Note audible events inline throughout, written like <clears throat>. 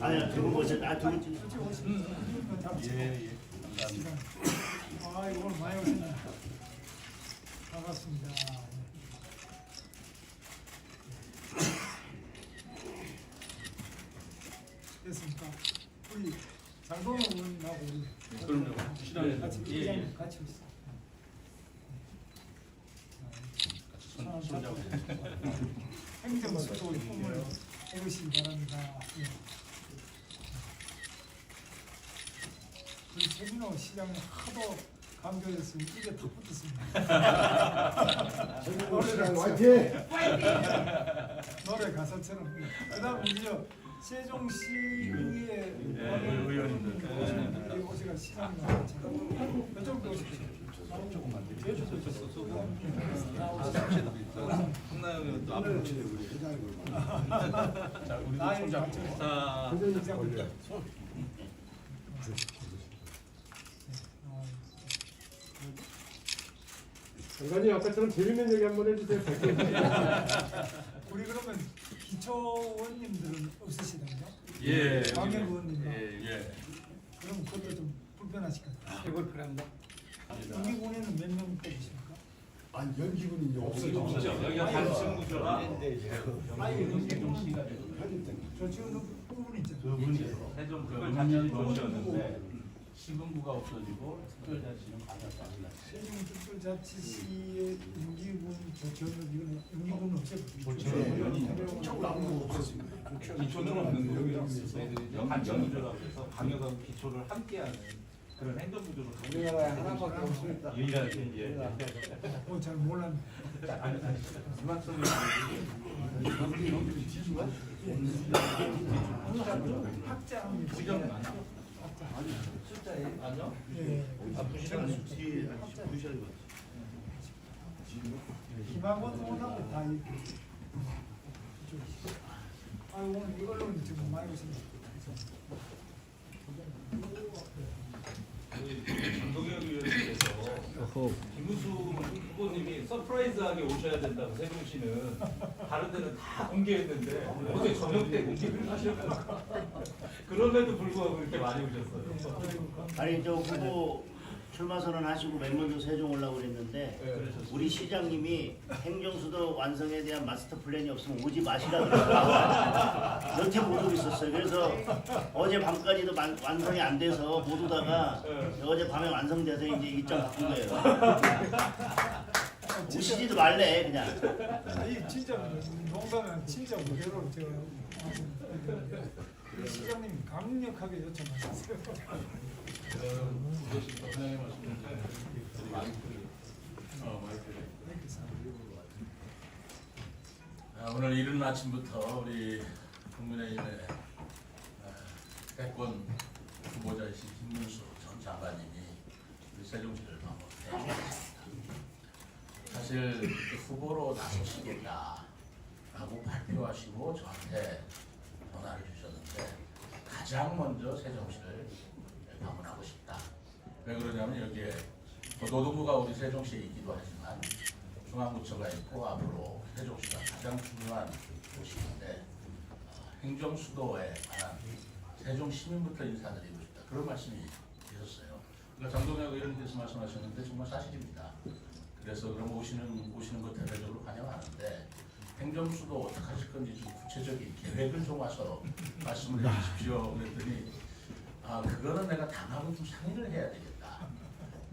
아니야 두분 모셨 아 두분 찍. 예, 예. 감사합니다. 아, 오늘 많이 오셨네. 반갑습니다. 됐습니까? 우리 장동영 의원하고 우리 그럼요. 시간에 같이 예, 예. 의장 같이 있어. 손- 손잡고. 행정수도 꿈을 이루시기 바랍니다. 예. 우리 최민호 시장이 하도 강조해서 입에 다 붙었습니다. <laughs> 노래랑 화이팅! <laughs> 노래 가사처럼. 그 다음 우리 저 세종시 의회 의원님들. 오시는 분들이 오시가 시장님 이쪽으로 오십시오. 조금만 또 앞으로. 자, 우리 손 잡고. 자, 올려. 장관님 아까처럼 재밌는 얘기 한번 해주세요. <laughs> 우리 그러면 기초원님들은 없으시다고요? 예. 광역 의원님. 예, 예. 그럼 그것도 좀 불편하실 것 같아요. 해볼 필요합 니다. 여기군에는 몇 명 뽑으십니까? 아니 연기군이. 없죠. 여기가 단층 구조라. 저 지금 부분 있잖아요. 두 분이 세종 특별자치는 도시였는데 시군구가 없어지고 특별자치는 가졌다. 세종 특별자치시의 저는 이거는 임기군 없애버리고 척 나무가 없어지고. 기초는 여기랑 저희들이 단층 구조라고 해서 방역하고 기초를 함께하는 그런 행정 구조로 우리나라에 하나밖에 없으니까. 유일하게 이제 어, 잘 몰랐네. 아니 아니 이만큼이 학장 지금 많아. 숫자에 아니요? 예. 뒤에 한 부시하게 봤어. 김학원 의원하고 다 이렇게. 아 오늘 이걸로는 지금 많이 오십니다. 장동혁 의원님께서 김우수 후보님이 서프라이즈하게 오셔야 된다고 세종시는 다른 데는 다 공개했는데 어제 저녁 때 공개를 하셨고 그럼에도 불구하고 이렇게 많이 오셨어요. 아니 저 후보 출마 선언하시고 맨 먼저 세종 올라고 그랬는데 우리 시장님이 행정수도 완성에 대한 마스터 플랜이 없으면 오지 마시라 그랬어요. 여태 못 오고 있었어요. 그래서 어제 밤까지도 만- 완성이 안 돼서 못 오다가 어제 밤에 완성돼서 이제 일정 바꾼 거예요. 오시지도 말래 그냥. 이 진짜 농담은 진짜 무게로 제가 시장님 강력하게 요청하셨어요. 아, 오늘 이른 아침부터 우리 국민의힘의 아, 대권 후보자이신 김문수 전 장관님이 우리 세종시를 방문해 주셨습니다. 사실 그 후보로 나서시겠다라고 발표하시고 저한테 전화를 주셨는데 가장 먼저 세종시를 방문하고 싶다. 왜 그러냐면 여기에 뭐 노동부가 우리 세종시에 있기도 하지만 중앙부처가 있고 앞으로 세종시가 가장 중요한 곳인데 어, 행정 수도에 관한 세종 시민부터 인사드리고 싶다 그런 말씀이 계셨어요. 그러니까 장동혁 의원님께서 말씀하셨는데 정말 사실입니다. 그래서 그럼 오시는 오시는 것 대대적으로 환영하는데 행정수도 어떻게 하실 건지 좀 구체적인 계획을 좀 와서 <laughs> 말씀을 해주십시오. 그랬더니 아 그거는 내가 당하고 좀 상의를 해야 되겠다.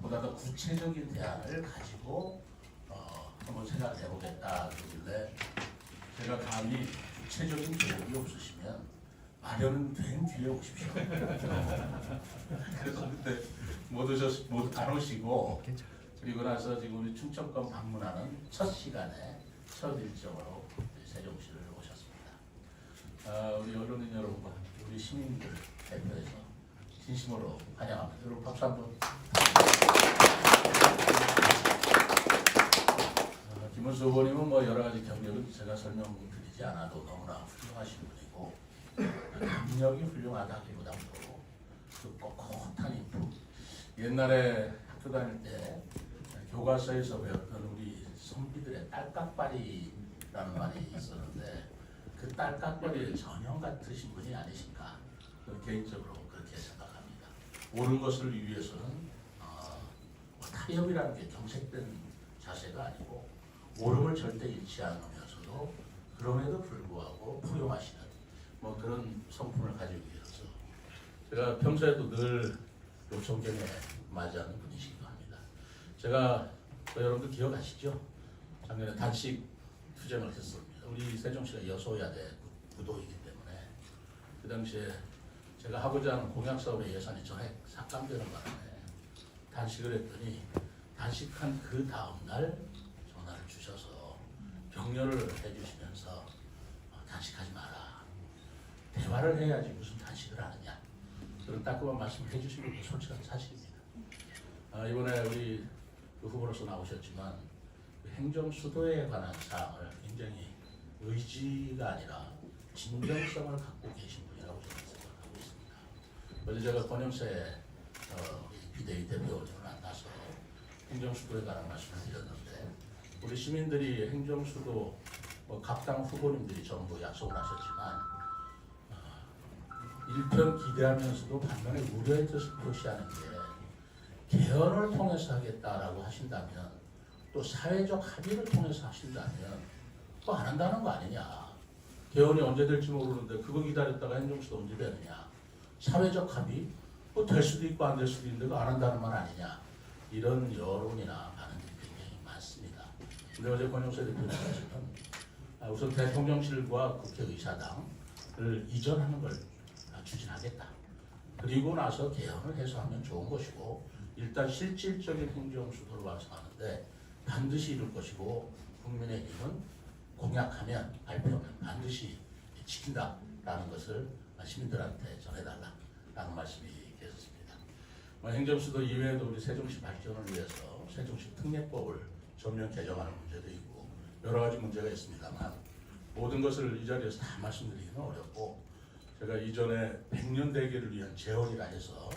보다 더 구체적인 대안을 가지고 어, 한번 생각해 보겠다 그러길래 제가 감히 구체적인 계획이 없으시면 마련은 된 뒤에 오십시오. <laughs> 그래서 그때 못 오셨 못안 오시고 그리고 나서 지금 우리 충청권 방문하는 첫 시간에 첫 일정으로 세종시를 오셨습니다. 아, 우리 언론인 여러분과 우리 시민들 대표해서 진심으로 환영합니다. 여러분 박수 한 번. 어, 김은수 후보님은 뭐 여러 가지 경력은 제가 설명드리지 않아도 너무나 훌륭하신 분이고 능력이 훌륭하다기보다도 그 꼿꼿한 인품. 옛날에 학교 다닐 때 교과서에서 배웠던 우리 선비들의 딸깍발이라는 말이 있었는데 그 딸깍거리를 전혀 같으신 분이 아니신가 개인적으로 그렇게 생각합니다. 옳은 것을 위해서는 어, 뭐 타협이라는 게 경색된 자세가 아니고 옳음을 절대 잃지 않으면서도 그럼에도 불구하고 포용하시는 뭐 그런 성품을 가지고 계셔서 제가 평소에도 늘 요청경에 맞이하는 합니다. 제가 또 여러분들 기억하시죠? 작년에 단식 투쟁을 했습니다. 우리 세종시가 여소야대 구도이기 때문에 그 당시에 제가 하고자 하는 공약 사업의 예산이 전액 삭감되는 바람에 단식을 했더니 단식한 그 다음 날 전화를 주셔서 격려를 해주시면서 어, 단식하지 마라. 대화를 해야지 무슨 단식을 하느냐. 그런 따끔한 말씀을 해주신 것도 솔직한 사실입니다. 아, 이번에 우리 그 후보로서 나오셨지만 그 행정 수도에 관한 사항을 굉장히 의지가 아니라 진정성을 갖고 계신 분이라고 저는 생각하고 있습니다. 어제 제가 권영세 어, 비대위 대표님을 만나서 행정 수도에 관한 말씀을 드렸는데 우리 시민들이 행정 수도 뭐 각당 후보님들이 전부 약속을 하셨지만 어, 일편 기대하면서도 반면에 우려의 뜻을 표시하는 게 개헌을 통해서 하겠다라고 하신다면 또 사회적 합의를 통해서 하신다면 또 안 한다는 거 아니냐. 개헌이 언제 될지 모르는데 그거 기다렸다가 행정수도 언제 되느냐. 사회적 합의 뭐 될 수도 있고 안 될 수도 있는데 안 한다는 말 아니냐. 이런 여론이나 반응들이 굉장히 많습니다. 근데 어제 권영세 대표님께서는 아, 우선 대통령실과 국회의사당을 이전하는 걸 아, 추진하겠다. 그리고 나서 개헌을 해소하면 좋은 것이고 일단 실질적인 행정 수도를 완성하는데 반드시 이룰 것이고 국민의힘은 공약하면 발표하면 반드시 지킨다라는 것을 시민들한테 전해달라라는 말씀이 계셨습니다. 뭐 행정수도 이외에도 우리 세종시 발전을 위해서 세종시 특례법을 전면 개정하는 문제도 있고 여러 가지 문제가 있습니다만 모든 것을 이 자리에서 다 말씀드리기는 어렵고 제가 이전에 백년 대계를 위한 재원이라 해서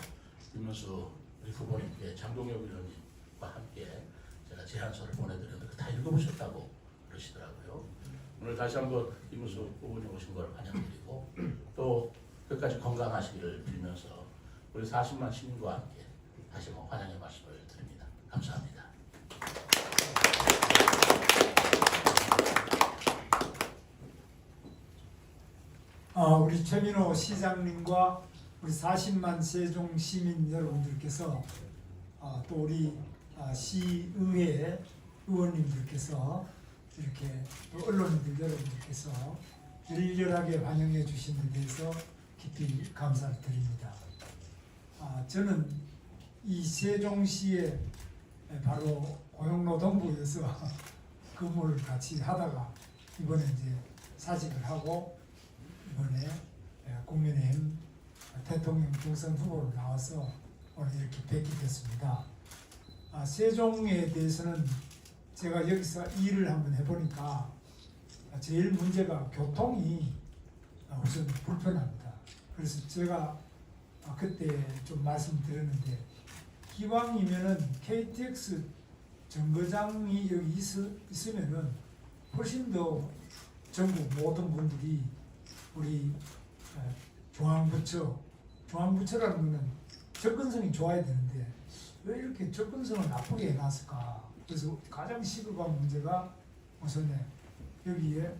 김문수 우리 후보님께 장동혁 의원님과 함께 제가 제안서를 보내드렸는데 다 읽어보셨다고 그러시더라고요. 오늘 다시 한번 김문수 후보님 오신 걸 환영드리고 또 끝까지 건강하시기를 빌면서 우리 40만 시민과 함께 다시 한번 환영의 말씀을 드립니다. 감사합니다. 아, 우리 최민호 시장님과 우리 40만 세종 시민 여러분들께서 아, 또 우리 아, 시의회 의원님들께서 이렇게 또 언론인들 여러분들께서 열렬하게 환영해 주시는 데서 깊이 감사를 드립니다. 아, 저는 이 세종시에 바로 고용노동부에서 <laughs> 근무를 같이 하다가 이번에 이제 사직을 하고 이번에 예, 국민의힘 대통령 경선 후보로 나와서 오늘 이렇게 뵙게 됐습니다. 아, 세종에 대해서는 제가 여기서 일을 한번 해보니까 제일 문제가 교통이 아, 우선 불편합니다. 그래서 제가 아, 그때 좀 말씀드렸는데 기왕이면은 KTX 정거장이 여기 있, 있으면은 훨씬 더 전국 모든 분들이 우리 어, 중앙부처 중앙부처라는 거는 접근성이 좋아야 되는데 왜 이렇게 접근성을 나쁘게 해놨을까? 그래서 가장 시급한 문제가 우선에 여기에 에,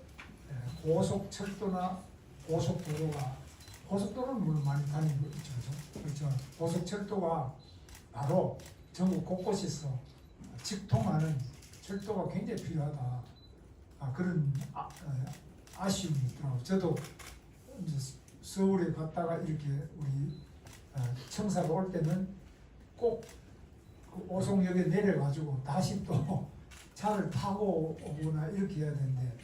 고속철도나 고속도로가 고속도로는 물론 많이 다니고 있죠, 그렇죠? 그렇죠? 고속철도가 바로 전국 곳곳에서 직통하는 철도가 굉장히 필요하다. 아, 그런 아, 어, 아쉬움이 있더라고요. 저도 이제 서울에 갔다가 이렇게 우리 어, 청사로 올 때는 꼭 그 오송역에 내려가지고 다시 또 <laughs> 차를 타고 오거나 이렇게 해야 되는데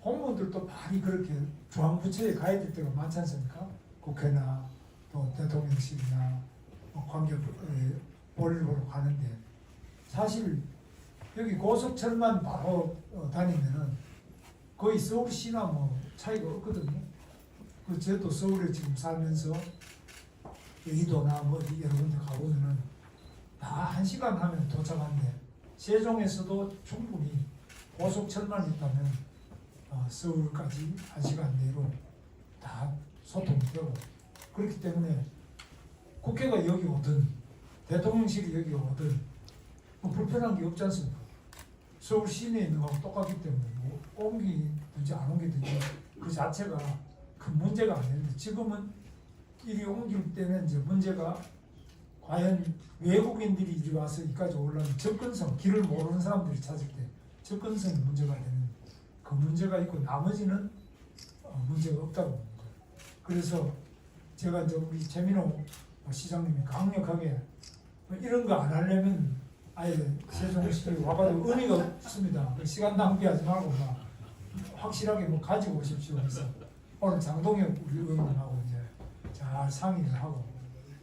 공무원들도 많이 그렇게 중앙부처에 가야 될 때가 많지 않습니까? 국회나 또 대통령실이나 뭐 관계 볼일 보러 가는데 사실 여기 고속철만 바로 어, 다니면은 거의 서울시나 뭐 차이가 없거든요. 그 저도 서울에 지금 살면서 여의도나 뭐 어디 여러 군데 가보면은 다 한 시간 하면 도착한데 세종에서도 충분히 고속철만 있다면 어, 서울까지 한 시간 내로 다 소통이 되고 그렇기 때문에 국회가 여기 오든 대통령실이 여기 오든 뭐 불편한 게 없지 않습니까? 서울 시내에 있는 거하고 똑같기 때문에 뭐 옮기든지 안 옮기든지 그 자체가 큰 문제가 아닌데 지금은 이리 옮길 때는 이제 문제가 과연 외국인들이 이리 와서 여기까지 오려면 접근성, 길을 모르는 사람들이 찾을 때 접근성이 문제가 되는 그 문제가 있고 나머지는 어, 문제가 없다고 보는 거예요. 그래서 제가 이제 우리 최민호 시장님이 강력하게 뭐 이런 거 안 하려면 아예 세종시 와봐도 의미가 없습니다. 그 시간 낭비하지 말고 막 확실하게 뭐 가지고 오십시오. 그래서 오늘 장동혁 우리 의원하고 이제 잘 상의를 하고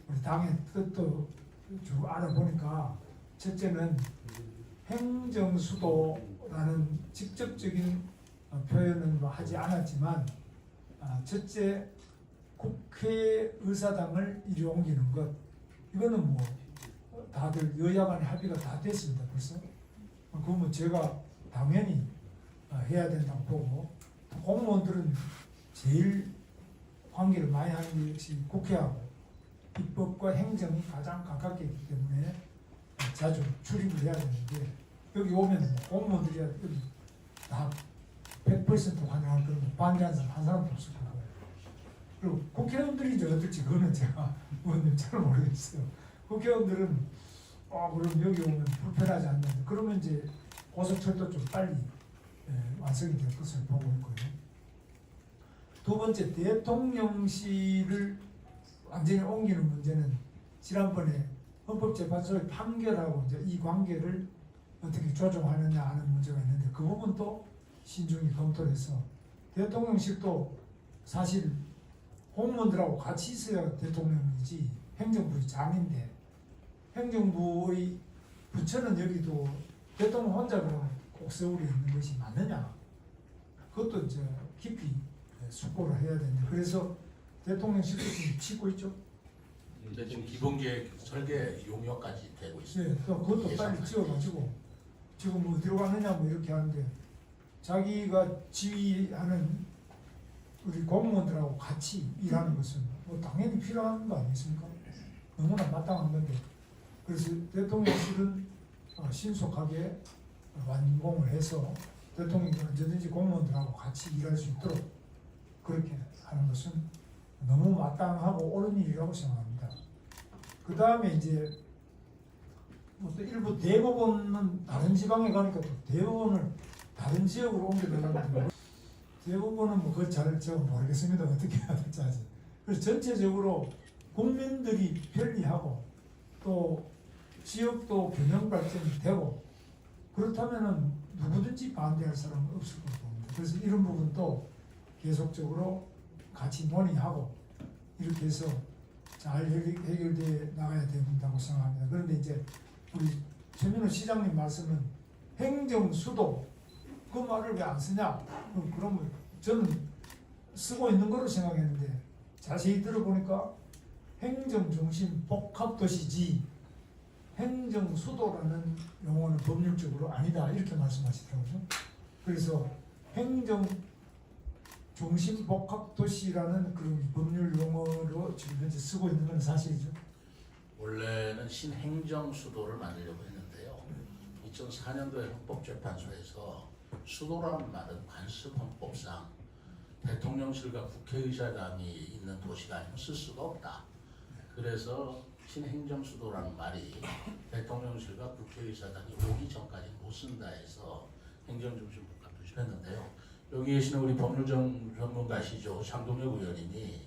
우리 당의 뜻도 쭉 알아보니까 첫째는 행정수도라는 직접적인 어, 표현은 뭐 하지 않았지만 아, 첫째 국회의사당을 이리 옮기는 것. 이거는 뭐 다들 여야 간의 합의가 다 됐습니다 벌써. 그러면 제가 당연히 어, 해야 된다고 보고 또 공무원들은 제일 관계를 많이 하는 것이 국회하고 입법과 행정이 가장 가깝게 있기 때문에 자주 출입을 해야 되는데 여기 오면 공무원들이 여기 다100% 환영할 그런 반대하는 사람 한 사람도 없을 거고. 그리고 국회의원들이 이제 어떨지 그거는 제가 <laughs> 의원님 잘 모르겠어요. 국회의원들은 아 그럼 여기 오면 불편하지 않는데 그러면 이제 고속철도 좀 빨리 예, 완성이 될 것을 보고 있고요 두 번째 대통령실을 완전히 옮기는 문제는 지난번에 헌법재판소의 판결하고 이제 이 관계를 어떻게 조정하느냐 하는 문제가 있는데 그 부분도 신중히 검토를 해서 대통령실도 사실 공무원들하고 같이 있어야 대통령이지 행정부의 장인데 행정부의 부처는 여기도 대통령 혼자 그러면 꼭 서울에 있는 것이 맞느냐? 그것도 이제 깊이 숙고를 해야 되는데 그래서 대통령실도 지금 치고 있죠. 근데 지금 기본계획 설계 용역까지 되고 있습니다. 네, 또 그것도 빨리. 지어가지고 지금 뭐 들어가느냐 뭐 이렇게 하는데 자기가 지휘하는 우리 공무원들하고 같이 일하는 것은 뭐 당연히 필요한 거 아니겠습니까? 너무나 마땅한 건데 그래서 대통령실은 어, 신속하게 완공을 해서 대통령이 언제든지 공무원들하고 같이 일할 수 있도록 그렇게 하는 것은 너무 마땅하고 옳은 일이라고 생각합니다. 그 다음에 이제 뭐또 일부 대법원은 다른 지방에 가니까 또 대법원을 다른 지역으로 옮겨달라고 대법원은 뭐 그걸 잘 제가 모르겠습니다. 어떻게 해야 될지 아직. 그래서 전체적으로 국민들이 편리하고 또 지역도 균형 발전이 되고 그렇다면은 누구든지 반대할 사람은 없을 것 봅니다. 그래서 이런 부분도 계속적으로 같이 논의하고 이렇게 해서 잘 해결- 해결돼 나가야 된다고 생각합니다. 그런데 이제 우리 최민호 시장님 말씀은 행정 수도 그 말을 왜 안 쓰냐? 그럼 그러면 저는 쓰고 있는 거로 생각했는데 자세히 들어보니까 행정 중심 복합 도시지 행정 수도라는 용어는 법률적으로 아니다 이렇게 말씀하시더라고요. 그래서 행정 중심 복합 도시라는 그런 법률 용어로 지금 현재 쓰고 있는 건 사실이죠. 원래는 신행정 수도를 만들려고 했는데요. 2004년도에 헌법재판소에서 수도라는 말은 관습 헌법상 대통령실과 국회의사당이 있는 도시가 아니면 쓸 수가 없다. 그래서 신행정 수도라는 말이 대통령실과 국회의사당이 오기 전까지 못 쓴다 해서 행정중심 복합도시를 했는데요. 여기 계시는 우리 법률 전- 전문가시죠 장동혁 의원님이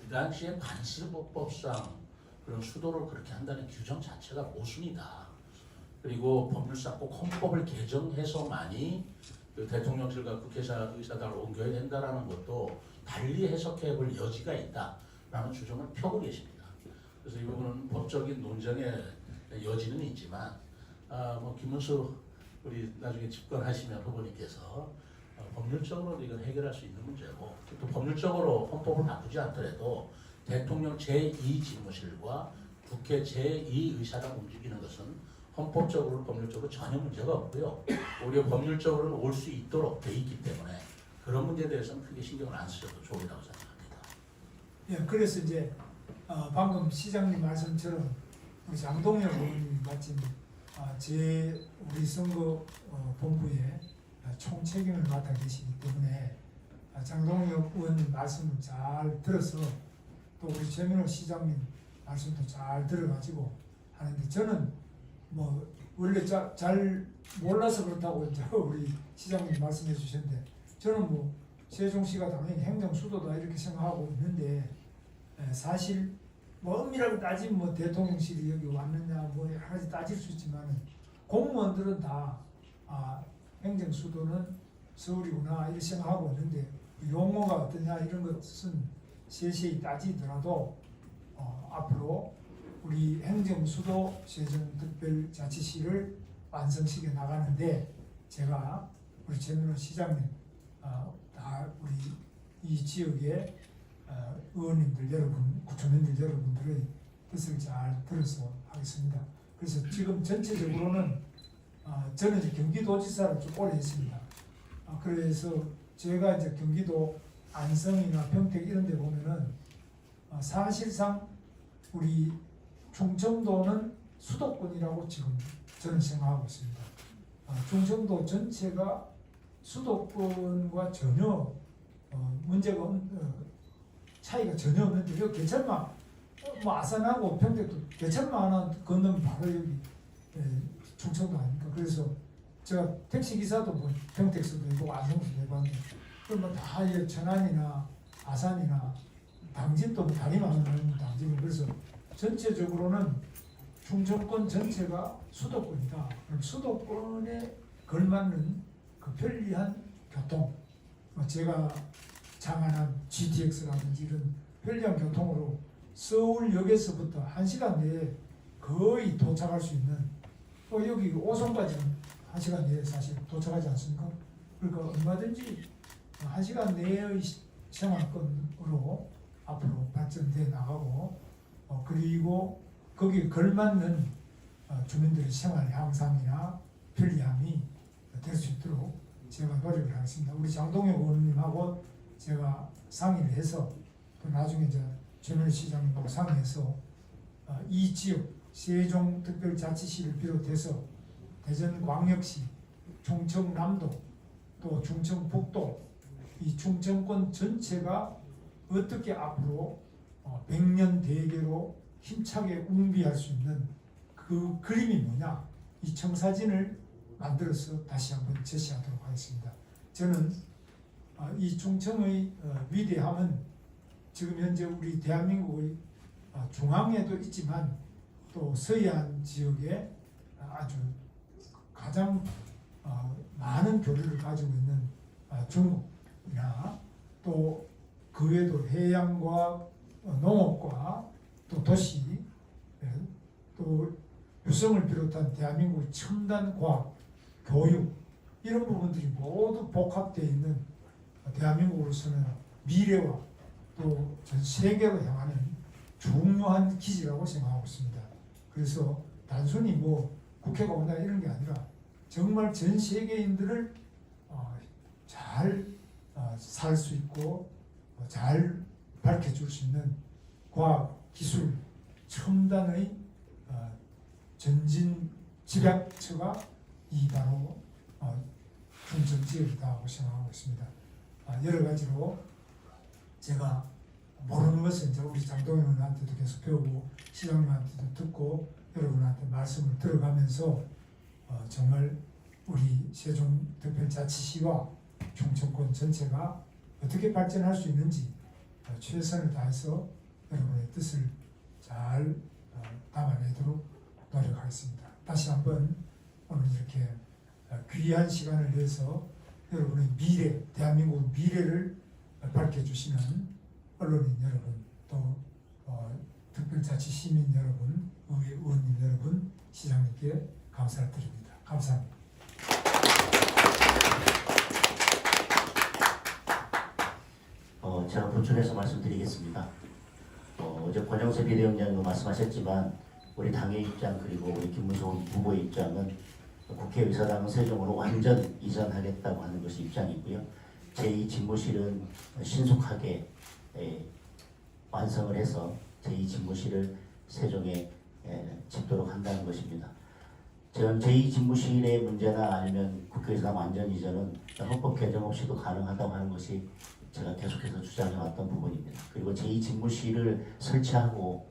그 당시에 관습법상 그런 수도를 그렇게 한다는 규정 자체가 모순이다. 그리고 법률상 꼭 헌법을 개정해서만이 그 대통령실과 국회의사 의사당을 옮겨야 된다라는 것도 달리 해석해 볼 여지가 있다라는 주장을 펴고 계십니다. 그래서 이 부분은 법적인 논쟁의 여지는 있지만 아, 뭐 김문수 우리 나중에 집권하시면 후보님께서 어, 법률적으로 이건 해결할 수 있는 문제고 또 법률적으로 헌법을 바꾸지 않더라도 대통령 제2집무실과 국회 제2의사당 움직이는 것은 헌법적으로 법률적으로 전혀 문제가 없고요. 오히려 법률적으로는 올 수 있도록 돼 있기 때문에 그런 문제에 대해서는 크게 신경을 안 쓰셔도 좋으라고 생각합니다. 예, 그래서 이제 어, 방금 시장님 말씀처럼 우리 장동혁 의원님 마침 아, 제 우리 선거 어, 본부에 아, 총 책임을 맡아 계시기 때문에 아, 장동혁 의원님 말씀을 잘 들어서 또 우리 최민호 시장님 말씀도 잘 들어가지고 하는데 저는 뭐 원래 자, 잘 몰라서 그렇다고 <laughs> 우리 시장님 말씀해 주셨는데 저는 뭐 세종시가 당연히 행정 수도다 이렇게 생각하고 있는데 에, 사실 뭐 엄밀하게 따지면 뭐 대통령실이 여기 왔느냐 뭐 여러 가지 따질 수 있지만 공무원들은 다 아, 행정 수도는 서울이구나 이렇게 생각하고 있는데 용어가 어떠냐 이런 것은 세세히 따지더라도 어, 앞으로 우리 행정 수도 세종특별자치시를 완성시켜 나가는데 제가 우리 최민호 시장님 어, 다 우리 이 지역의 어, 의원님들 여러분, 구청민들 여러분들의 뜻을 잘 들어서 하겠습니다. 그래서 지금 전체적으로는 어, 저는 이제 경기도지사를 좀 오래 했습니다. 아, 그래서 제가 이제 경기도 안성이나 평택 이런 데 보면은 어, 사실상 우리 충청도는 수도권이라고 지금 저는 생각하고 있습니다. 어, 충청도 전체가 수도권과 전혀 어, 문제가 없, 어, 차이가 전혀 없는데 여기 개천만 어, 뭐 아산하고 평택도 개천만 하나 건너면 바로 여기 예, 충청도 아닙니까? 그래서 제가 택시 기사도 뭐 평택서도 해보고 안성서도 해봤는데 그러면 다이 천안이나 아산이나 당진도 뭐 하는 당진이 그래서 전체적으로는 충청권 전체가 수도권이다. 그럼 수도권에 걸맞는 그 편리한 교통, 뭐 제가 장안한 GTX라든지 이런 편리한 교통으로 서울역에서부터 한 시간 내에 거의 도착할 수 있는 어, 여기 오송까지는 한 시간 내에 사실 도착하지 않습니까? 그러니까 얼마든지 한 시간 내의 시- 생활권으로 앞으로 발전돼 나가고 어, 그리고 거기에 걸맞는 어, 주민들의 생활 향상이나 편리함이 될 수 있도록 제가 노력을 하겠습니다. 우리 장동혁 의원님하고 제가 상의를 해서 또 나중에 이제 최민희 시장님하고 상의해서 어, 이 지역 세종특별자치시를 비롯해서 대전광역시, 충청남도, 또 충청북도 이 충청권 전체가 어떻게 앞으로 어, 백년 대계로 힘차게 웅비할 수 있는 그 그림이 뭐냐 이 청사진을 만들어서 다시 한번 제시하도록 하겠습니다. 저는 어, 이 충청의 어, 위대함은 지금 현재 우리 대한민국의 어, 중앙에도 있지만 또 서해안 지역에 아주 가장 어, 많은 교류를 가지고 있는 어, 중국이나 또 그 외에도 해양과 어, 농업과 또 도시 예, 또 유성을 비롯한 대한민국의 첨단 과학, 교육 이런 부분들이 모두 복합되어 있는 대한민국으로서는 미래와 또 전 세계로 향하는 중요한 기지라고 생각하고 있습니다. 그래서 단순히 뭐 국회가 온다 이런 게 아니라 정말 전 세계인들을 어, 잘살 수 있고 어, 잘 밝혀줄 수 있는 과학 기술 첨단의 어, 전진 집약처가 이 바로 어, 충청 지역이다 고 생각하고 있습니다. 아, 여러 가지로 제가 모르는 것은 이제 우리 장동현 의원한테도 계속 배우고 시장님한테도 듣고 여러분한테 말씀을 들어가면서 어, 정말 우리 세종 특별자치시와 충청권 전체가 어떻게 발전할 수 있는지 어, 최선을 다해서 여러분의 뜻을 잘 어, 담아내도록 노력하겠습니다. 다시 한번 오늘 이렇게 어, 귀한 시간을 내서 여러분의 미래, 대한민국 미래를 어, 밝혀주시는 언론인 여러분, 또 어, 특별자치 시민 여러분, 의원님 여러분, 시장님께 감사를 드립니다. 감사합니다. 어, 제가 보충해서 말씀드리겠습니다. 어, 어제 권영세 비대위원장도 말씀하셨지만 우리 당의 입장 그리고 우리 김문성 후보의 입장은 국회 의사당 세종으로 완전 이전하겠다고 하는 것이 입장이고요. 제2 집무실은 신속하게 에, 완성을 해서 제2 집무실을 세종에 에, 짓도록 한다는 것입니다. 저는 제2 집무실의 문제나 아니면 국회의사 완전 이전은 헌법 개정 없이도 가능하다고 하는 것이 제가 계속해서 주장해왔던 부분입니다. 그리고 제2 집무실을 설치하고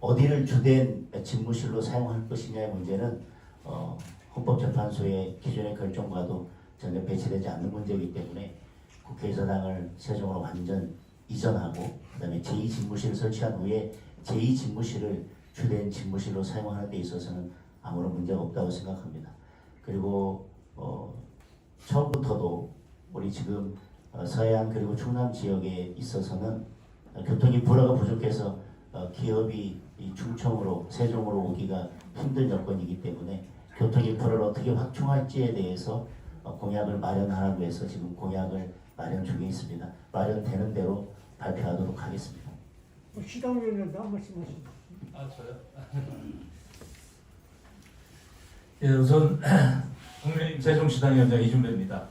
어디를 주된 집무실로 사용할 것이냐의 문제는 어, 헌법재판소의 기존의 결정과도 전혀 배치되지 않는 문제이기 때문에 국회의사당을 세종으로 완전 이전하고 그다음에 제2 집무실을 설치한 후에 제2 집무실을 주된 집무실로 사용하는 데 있어서는 아무런 문제가 없다고 생각합니다. 그리고 어, 처음부터도 우리 지금 어, 서해안 그리고 충남 지역에 있어서는 어, 교통이 불화가 부족해서 어, 기업이 이 충청으로 세종으로 오기가 힘든 여건이기 때문에 교통 인프라를 어떻게 확충할지에 대해서 어, 공약을 마련하라고 해서 지금 공약을 마련 중에 있습니다. 마련되는 대로 발표하도록 하겠습니다. 시당 의원님도 한 말씀 하시죠. 아 저요? <laughs> 예, 우선 <clears throat> 국민의힘 세종시당위원장 이준배입니다.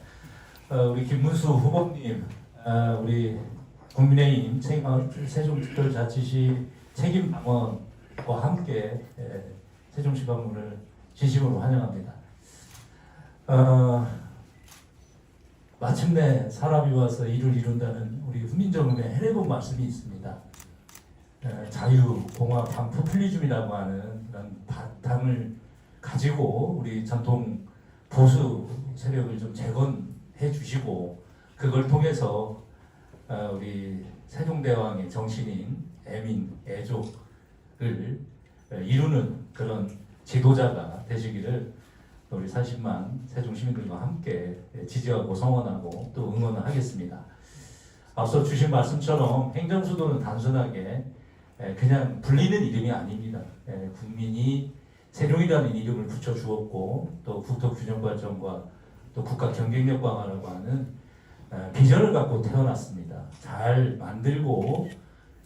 어, 우리 김문수 후보님, 아, 우리 국민의힘 세- 어, 세종특별자치시 책임당원과 함께 예, 세종시 방문을 진심으로 환영합니다. 어, 마침내 사람이 와서 일을 이룬다는 우리 훈민정음의 해례본 말씀이 있습니다. 에, 자유, 공화, 반 포퓰리즘이라고 하는 그런 바탕을 가지고 우리 전통 보수 세력을 좀 재건해 주시고 그걸 통해서 어, 우리 세종대왕의 정신인 애민, 애족을 에, 이루는 그런 지도자가 되시기를 우리 40만 세종 시민들과 함께 지지하고 성원하고 또 응원을 하겠습니다. 앞서 주신 말씀처럼 행정수도는 단순하게 에, 그냥 불리는 이름이 아닙니다. 에, 국민이 세종이라는 이름을 붙여 주었고 또 국토균형발전과 또 국가 경쟁력 강화라고 하는 에, 비전을 갖고 태어났습니다. 잘 만들고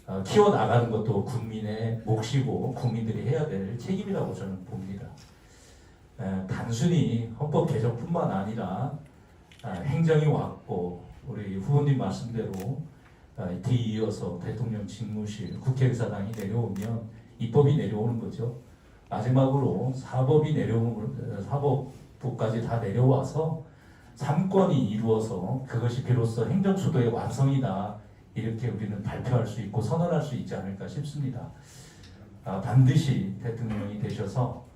어, 키워 나가는 것도 국민의 몫이고 국민들이 해야 될 책임이라고 저는 봅니다. 에, 단순히 헌법 개정뿐만 아니라 아, 행정이 왔고 우리 후보님 말씀대로 아, 뒤이어서 대통령 직무실, 국회의사당이 내려오면 입법이 내려오는 거죠. 마지막으로 사법이 내려오는 사법부까지 다 내려와서 삼권이 이루어서 그것이 비로소 행정 수도의 완성이다 이렇게 우리는 발표할 수 있고 선언할 수 있지 않을까 싶습니다. 아, 반드시 대통령이 되셔서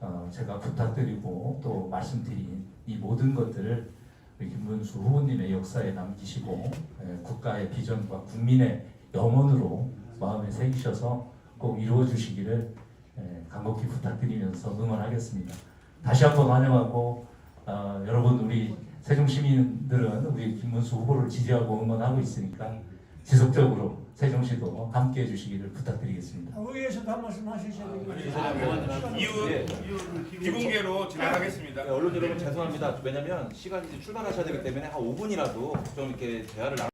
어, 제가 부탁드리고 또 말씀드린 이 모든 것들을 김문수 후보님의 역사에 남기시고 에, 국가의 비전과 국민의 영혼으로 마음에 새기셔서 꼭 이루어 주시기를 에, 간곡히 부탁드리면서 응원하겠습니다. 다시 한번 환영하고 어, 여러분 우리 세종 시민들은 우리 김문수 후보를 지지하고 응원하고 있으니까 지속적으로 세종시도 함께 해 주시기를 부탁드리겠습니다. 의회에서도 한 말씀 하시셔야 되겠습니다. 이유 비공개로 진행하겠습니다. 네, 언론 여러분 죄송합니다. 왜냐면 시간이 이제 출발하셔야 되기 때문에 한 5분이라도 좀 이렇게 대화를 나눠